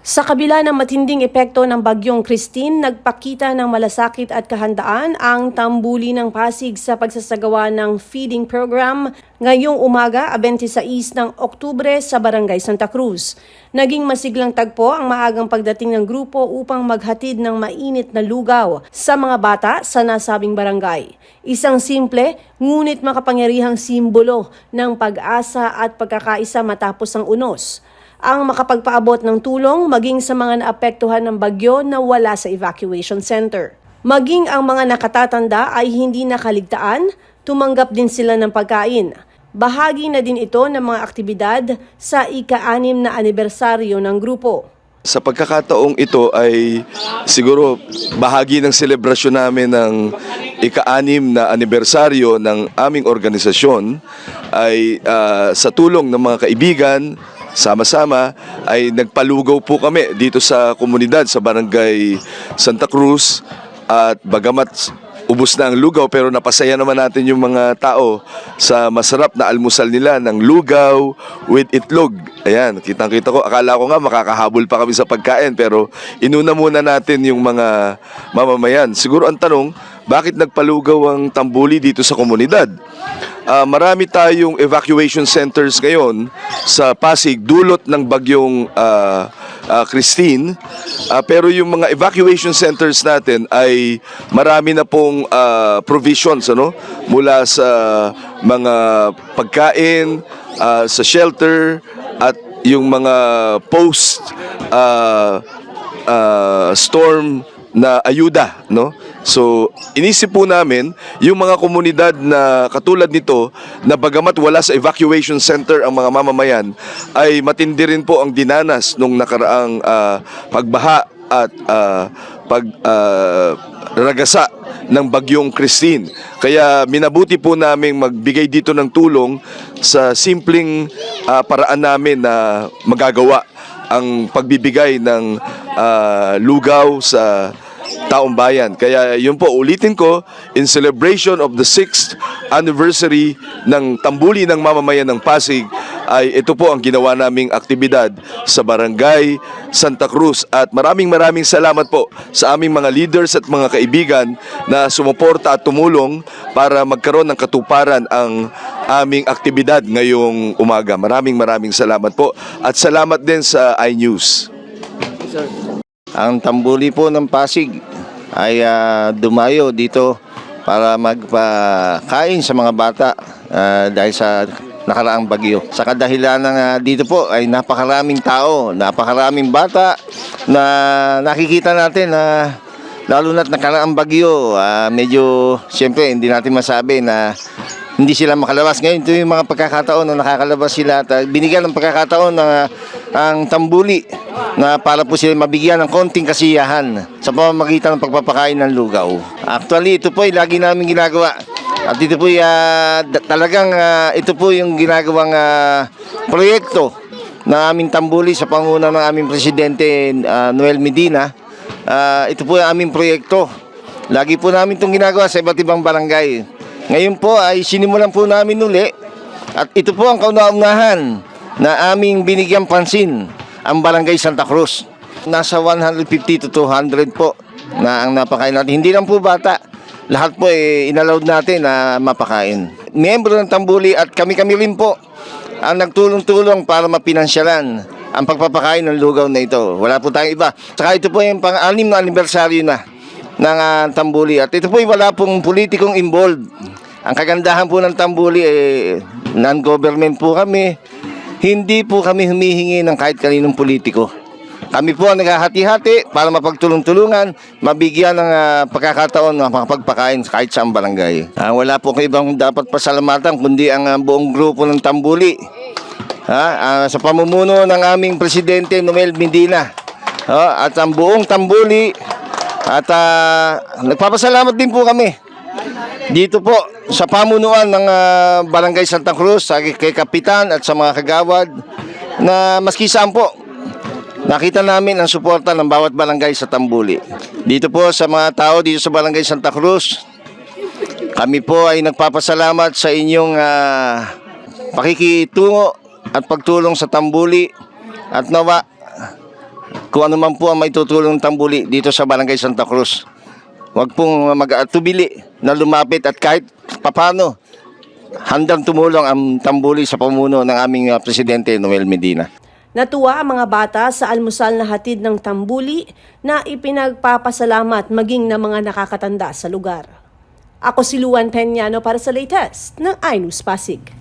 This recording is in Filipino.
Sa kabila ng matinding epekto ng bagyong Christine, nagpakita ng malasakit at kahandaan ang tambuli ng Pasig sa pagsasagawa ng feeding program ngayong umaga, 26 ng Oktubre sa Barangay Santa Cruz. Naging masiglang tagpo ang maagang pagdating ng grupo upang maghatid ng mainit na lugaw sa mga bata sa nasabing barangay. Isang simple, ngunit makapangyarihang simbolo ng pag-asa at pagkakaisa matapos ang unos ang makapagpaabot ng tulong maging sa mga naapektuhan ng bagyo na wala sa evacuation center. Maging ang mga nakatatanda ay hindi nakaligtaan, tumanggap din sila ng pagkain. Bahagi na din ito ng mga aktibidad sa ika-anim na anibersaryo ng grupo. Sa pagkakataong ito ay siguro bahagi ng selebrasyon namin ng ika-anim na anibersaryo ng aming organisasyon ay ah, sa tulong ng mga kaibigan, sama-sama ay nagpalugaw po kami dito sa komunidad sa barangay Santa Cruz at bagamat ubos na ang lugaw pero napasaya naman natin yung mga tao sa masarap na almusal nila ng lugaw with itlog. Ayan, kitang-kita ko. Akala ko nga makakahabol pa kami sa pagkain pero inuna muna natin yung mga mamamayan. Siguro ang tanong, bakit nagpalugaw ang tambuli dito sa komunidad? Ah, marami tayong evacuation centers ngayon sa Pasig dulot ng bagyong ah, ah, Christine. Ah, pero yung mga evacuation centers natin ay marami na pong ah, provisions ano mula sa mga pagkain, ah, sa shelter at yung mga post ah, ah, storm na ayuda, no? So, inisip po namin yung mga komunidad na katulad nito na bagamat wala sa evacuation center ang mga mamamayan ay matindi rin po ang dinanas nung nakaraang ah, pagbaha at ah, pag ragasa ng bagyong Christine. Kaya minabuti po naming magbigay dito ng tulong sa simpleng ah, paraan namin na magagawa ang pagbibigay ng ah, lugaw sa taong bayan. Kaya yun po, ulitin ko, in celebration of the 6th anniversary ng tambuli ng mamamayan ng Pasig, ay ito po ang ginawa naming aktibidad sa Barangay Santa Cruz. At maraming maraming salamat po sa aming mga leaders at mga kaibigan na sumuporta at tumulong para magkaroon ng katuparan ang aming aktibidad ngayong umaga. Maraming maraming salamat po. At salamat din sa iNews. Ang tambuli po ng Pasig ay ah, dumayo dito para magpakain sa mga bata ah, dahil sa nakaraang bagyo. Sa kadahilan ng ah, dito po ay napakaraming tao, napakaraming bata na nakikita natin na lalo na't nakaraang bagyo, ah, medyo siyempre hindi natin masabi na hindi sila makalabas. Ngayon, ito yung mga pagkakataon na nakakalabas sila at uh, binigyan ng pagkakataon ng uh, ang tambuli na para po sila mabigyan ng konting kasiyahan sa pamamagitan ng pagpapakain ng lugaw. Actually, ito po ay lagi namin ginagawa. At ito po ay, uh, talagang uh, ito po yung ginagawang uh, proyekto na aming tambuli sa panguna ng aming presidente uh, Noel Medina. Uh, ito po yung aming proyekto. Lagi po namin itong ginagawa sa iba't ibang barangay. Ngayon po ay sinimulan po namin uli at ito po ang kauna-unahan na aming binigyan pansin ang Barangay Santa Cruz. Nasa 150 to 200 po na ang napakain natin. Hindi lang po bata. Lahat po eh, inallowed natin na mapakain. Miyembro ng Tambuli at kami-kami rin po ang nagtulong-tulong para mapinansyalan ang pagpapakain ng lugaw na ito. Wala po tayong iba. Saka ito po yung pang-anim na anibersaryo na ng ah, Tambuli. At ito po ay wala pong politikong involved. Ang kagandahan po ng Tambuli, eh, non-government po kami. Hindi po kami humihingi ng kahit kaninong politiko. Kami po ang naghahati-hati para mapagtulong-tulungan, mabigyan ng ah, pagkakataon na makapagpakain kahit sa barangay. Ah, wala po kayo ibang dapat pasalamatan kundi ang ah, buong grupo ng Tambuli. Ha, ah, sa pamumuno ng aming presidente Noel Medina. Ha, at ang buong Tambuli at ah, nagpapasalamat din po kami dito po sa pamunuan ng ah, Barangay Santa Cruz, sa kay Kapitan at sa mga kagawad na maski saan po nakita namin ang suporta ng bawat barangay sa Tambuli. Dito po sa mga tao dito sa Barangay Santa Cruz, kami po ay nagpapasalamat sa inyong ah, pakikitungo at pagtulong sa Tambuli at nawa kung ano man po ang may tutulong ng tambuli dito sa Barangay Santa Cruz. Huwag pong mag-atubili na lumapit at kahit papano handang tumulong ang tambuli sa pamuno ng aming ah, Presidente Noel Medina. Natuwa ang mga bata sa almusal na hatid ng tambuli na ipinagpapasalamat maging ng mga nakakatanda sa lugar. Ako si Luan Peñano para sa latest ng iNews Pasig.